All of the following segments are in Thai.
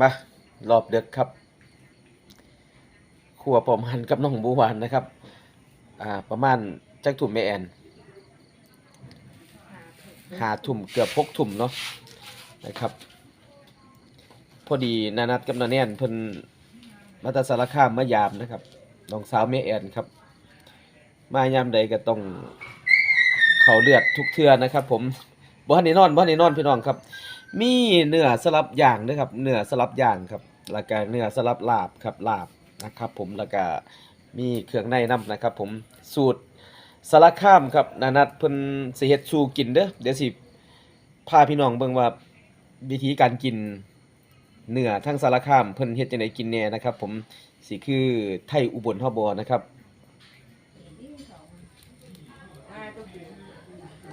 มารอบเด็กครับครัวปอมันกับน้องบูวานนะครับ อ่า ประมาณจักถุ่มแม่แอนหาถุ่มเกือบพกถุ่มเนาะนะครับ พอดีนานัดกับนาแนนเพิ่นมาตาสารคามมายามนะครับน้องสาวแม่แอนครับ มายามใดก็ต้องเขาเลือดทุกเทือนะครับ ผมบ่ทันได้นอนบ่ทันได้นอนพี่น้องครับ มีเนื้อสลับอย่างนะครับเนื้อสลับอย่างครับแล้วก็เนื้อสลับลาบครับลาบนะครับ ผมแล้วก็มีเครื่องในน้ำนะครับ ผมสูตรสารคามครับนานัดเพิ่นสิเฮ็ดสู่กินเด้อเดี๋ยวสิพาพี่น้องเบิ่งว่าวิธีการกินเนื้อทั้งสารคามเพิ่นเฮ็ดจังไดกินแน่นะครับ ผมสิคือไทยอุบลเฮาบ่นะครับ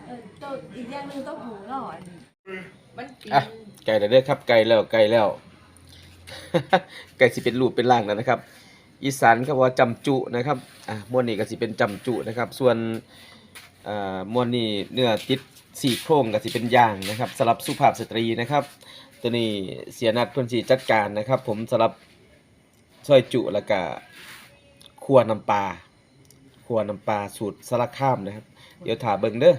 เออตัวอีกอย่างนึงต้องหูหน่อย มันกินอะไก่แล้วเด้อครับไก่แล้วไก่แล้ว ไก่สิเป็นรูปเป็นร่างแล้วนะครับ อีสานเขาว่าจำจุนะครับอะมวนนี้ก็สิเป็นจำจุนะครับ ส่วนอ่ามวนนี้เนื้อติดสี่โครงก็สิเป็นย่างนะครับสำหรับสุภาพสตรีนะครับ ตัวนี้เสียนัดเพิ่นสิจัดการนะครับ ผมสำหรับซอยจุแล้วก็ขัวน้ำปลาขัวน้ำปลาสูตรสลักข้ามนะครับ เดี๋ยวถาเบิงเด้อ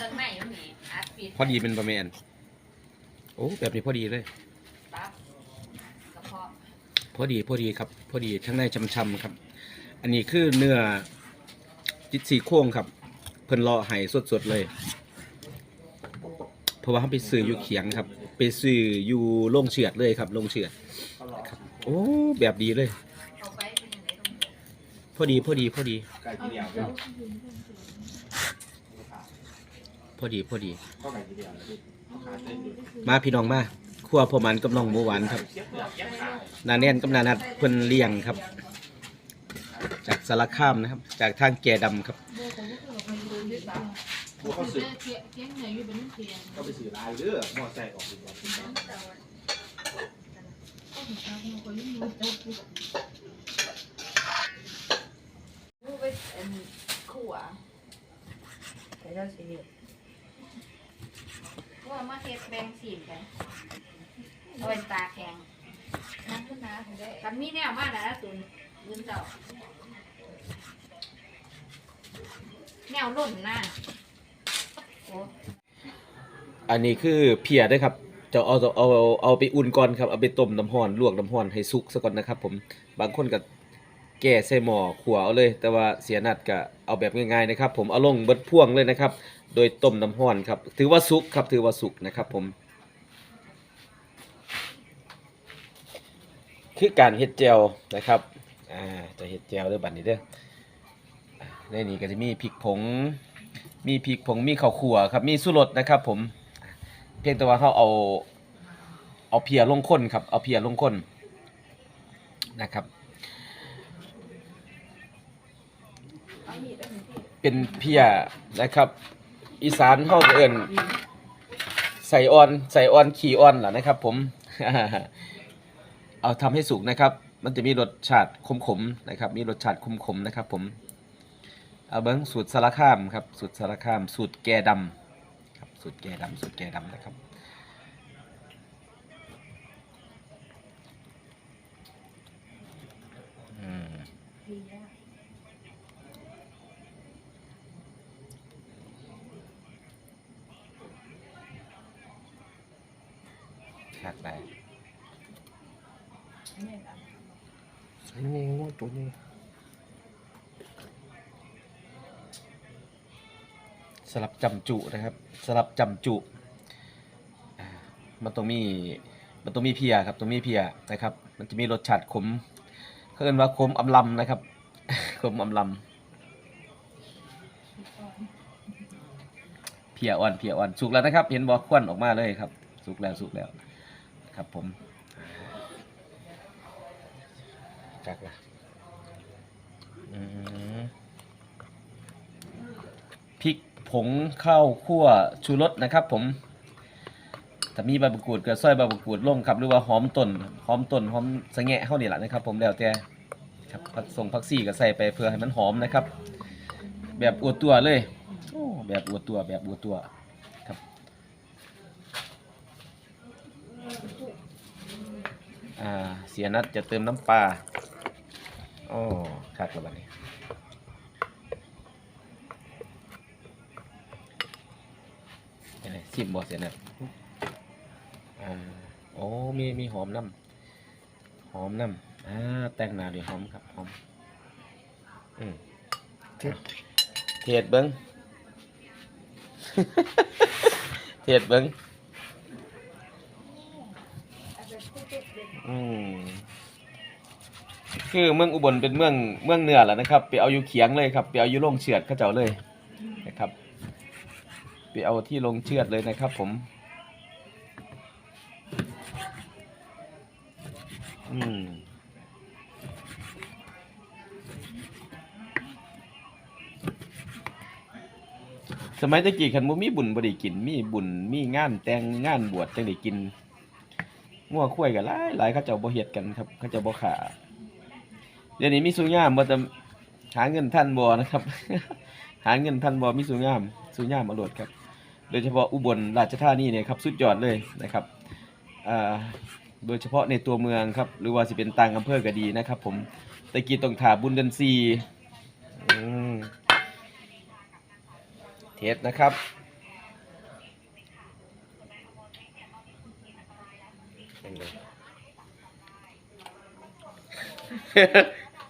ต้นไม้มันมีอาร์ตปิด พอดีเป็นประมาณโอ้แบบนี้พอดีเลย ตับกระเพาะพอดีพอดีครับ พอดีทั้งในช่ำๆครับ อันนี้คือเนื้อจิตสีโค้งครับ เพิ่นเลาะไห้สดๆเลย เพราะว่าเขาไปซื้ออยู่เขียงครับ ไปซื้ออยู่โรงเชือดเลยครับโรงเชือดครับโอ้แบบดีเลย เอาไปเป็นยังไงตรงนี้พอดีพอดีพอดี ไก่ทีเดียว พอดีพอดีก็ไก่ทีเดียวนะพี่ขาดเส้นอยู่มาพี่น้องมาครัวพอมันกับน้องหมูหวานครับ เสียบเปลือกเสียบขานาแน่นกับนานัดเพิ่นเลี้ยงครับ จากสารคามนะครับ จากทางแก่ดำครับ พวกเขาสื่อเทียงเทียงไหนอยู่เป็นเทียงเขาไปสื่อลายเด้อมอไซค์ออกดีกว่าคุณน้องมูไปอันขั่วแต่เราสิเฮ็ ดขั่วมาเฮ็ดแบ่งสีกันเอาเป็นตาแข็งนั่นขึ้นนะกันมีแนวมาแล้วตุนยืนเจ้า แนวล่นหน้าโอ้อันนี้คือเพียเด้วยครับ จะเอาเอาเอาเอาไปอุ่นก่อนครับ เอาไปต้มน้ำร้อนลวกน้ำร้อนให้สุกซะก่อนนะครับผม บางคนก็แก่ใส่หม้อขัวเอาเลย แต่ว่าเสียนัดก็เอาแบบง่ายๆนะครับ ผมเอาลงเบิดพ่วงเลยนะครับ โดยต้มน้ำร้อนครับ ถือว่าสุกครับถือว่าสุกนะครับผม คือการเฮ็ดแจวนะครับอ่าจะเฮ็ดแจวเด้อบัดนี้เด้อในนี้ก็จะมีพริกผง มีพริกผงมีข้าวคั่วครับมีสุรสนะครับ ผม เพียงแต่ว่าเขาเอาเอาเพียลงข้นครับเอาเพียลงข้นนะครับ เป็นเพียนะครับ อีสานเขาเอิ้นใส่ออนใส่ออนขี่ออนล่ะนะครับ ผม เอาทำให้สุกนะครับ มันจะมีรสชาติขมๆนะครับ มีรสชาติขมๆนะครับ ผมเอาเบิ้งสูตรสารคามครับ สูตรสารคาม สูตรแกดำครับ สูตรแกดำสูตรแกดำนะครับอื คักไปอันนี้งวดตัวนี้สลับจำจุนะครับ สลับจำจุอ่ามันต้องมีมันต้องมีเพียครับต้องมีเพียนะครับ มันจะมีรสชาติขมเขาเรียกว่าขมอำลำนะครับ ขมอำลำเพียอ่อนเพียอ่อนสุกแล้วนะครับ เห็นบอกควันออกมาเลยครับ สุกแล้วสุกแล้ว ครับผมจักละพริกผงข้าวคั่วชูรสนะครับ ผมถ้ามีใบมะกรูดก็ซอยใบมะกรูดลงครับ หรือว่าหอมต้นหอมต้นหอมสะแงะเฮานี่แหละนะครับ ผมแล้วแต่ครับผักส่งผักซี่ก็ใส่ไปเพื่อให้มันหอมนะครับ แบบอวดตัวเลยโอ้แบบอวดตัวแบบอวดตัวครับ อ่าเสียนัดจะเติมน้ำปลาโอ้คักแล้วบัดนี้เป็นไงสิบบ่เสียนัดอ่าโอ้มีมีหอมน้ำหอมน้ำอ่าแต่งหน้าด้วยหอมครับหอมอืมเทศเบิ้งเทศเบิ้ง อืมคือเมืองอุบลเป็นเมืองเมืองเหนือแหล้วนะครับ ไปเอาอยู่เขียงเลยครับไปเอาอยู่โรงเชือดเขาเจ้าเลยนะครับไปเอาที่โรงเชือดเลยนะครับ ผม อืมสมัยตะกี้คันบ่มีบุญบ่ได้กิน มีบุญมีงานแต่งงานบวชจังได้กิน งัวควายก็หลายหลายเขาเจ้าบ่เฮ็ดกันครับเขาเจ้าบ่ขาเดี๋ยวนี้มีสุยามบ่แต่หาเงินทันบ่นะครับ หาเงินทันบ่มีสุยามสุยามอรวดครับ โดยเฉพาะอุบลราชธานีเนี่ยครับสุดยอดเลยนะครับโดยเฉพาะในตัวเมืองครับ หรือว่าสิเป็นต่างอำเภอก็ดีนะครับ ผมตะกี้ต้องถาบุญเดือนสี่เทสนะครับ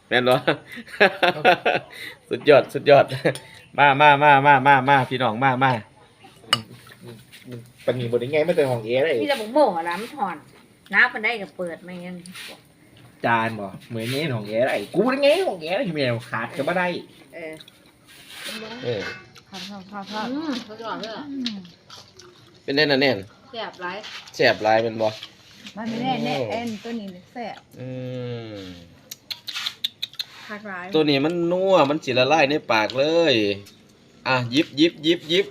แม่นเหรอสุดยอดสุดยอด มามามามามามาพี่น้องมามาปันนี้บนยังไงไม่เจอของเอเลยมีแต่บุ๋มโม่ล้ำถอนน้ำมันได้ก็เปิดไม่งั้นจานบ่เหมือนนี้ของเออะไรกูยังไงของเออะไรแมวขาดก็ไม่ได้ เออเออทอดทอดทอดทอดอืมเขาจะบอกเลยเป็นแน่นอนแน่นแซ่บไรแสบหลายเป็นบ่ มันไม่แน่แน่เอ็นตัวนี้แซ่บอืมคักร้ายตัวนี้มันนัวมันสิละลายในปากเลย อะหยิบหยิบหยิบหยิบ